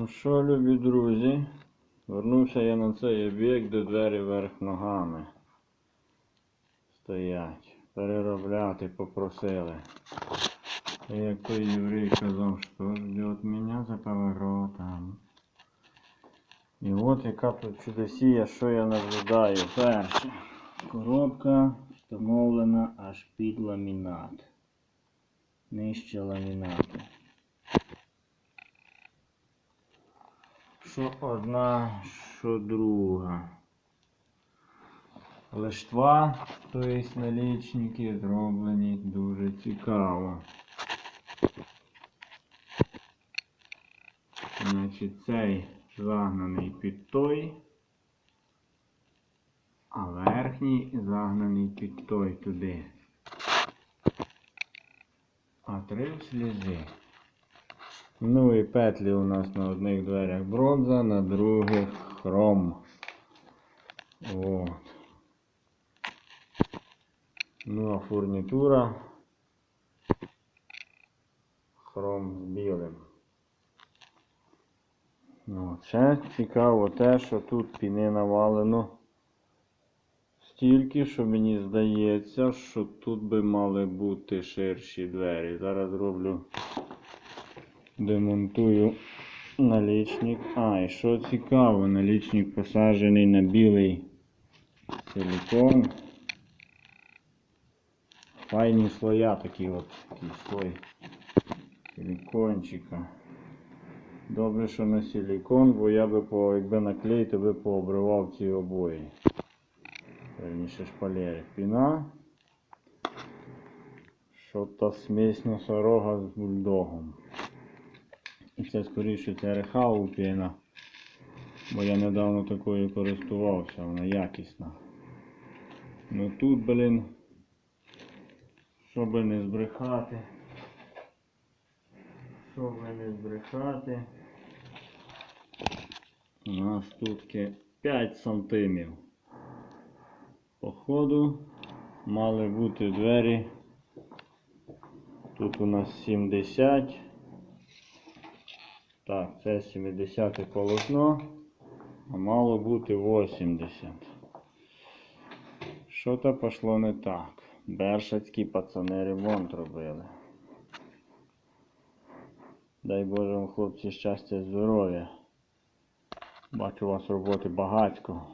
Ну що, любі друзі, вернувся я на цей об'єкт, де двері вверх ногами стоять. Переробляти попросили. І як той єврей казав, що ждет мене за поворотом. І от яка тут чудосія, що я наблюдаю. Перше. Коробка встановлена аж під ламінат. Нижче ламінату. Що одна, що друга. Лиштва, тобто налічники зроблені дуже цікаво. Значить, цей загнаний під той, а верхній загнаний під той туди. А три в слізи. Ну і петлі у нас на одних дверях бронза, на других хром. От. Ну а фурнітура хром з білим. Ну, ще цікаво те, що тут піни навалено стільки, що мені здається, що тут би мали бути ширші двері. Зараз зроблю демонтую налічник. А, і що цікаво, налічник посаджений на білий силикон. Файні слоя такі от, такий слой силикончика. Добре, що на силикон, бо я би по, якби наклеїти, би пообривав ці обої. Верніше шпалери. Піна. Що та смесь носорога з бульдогом. Це скоріше це рехау піна. Бо я недавно такою користувався, вона якісна. Ну тут, блін, щоб не збрехати. Щоб не збрехати. У нас тут 5 сантимів. Походу мали бути двері. Тут у нас 70. Так, це 70 полотно, а мало бути 80. Що то пішло не так. Бершацькі пацани ремонт робили. Дай Боже вам, хлопці, щастя, здоров'я. Бачу у вас роботи багатько.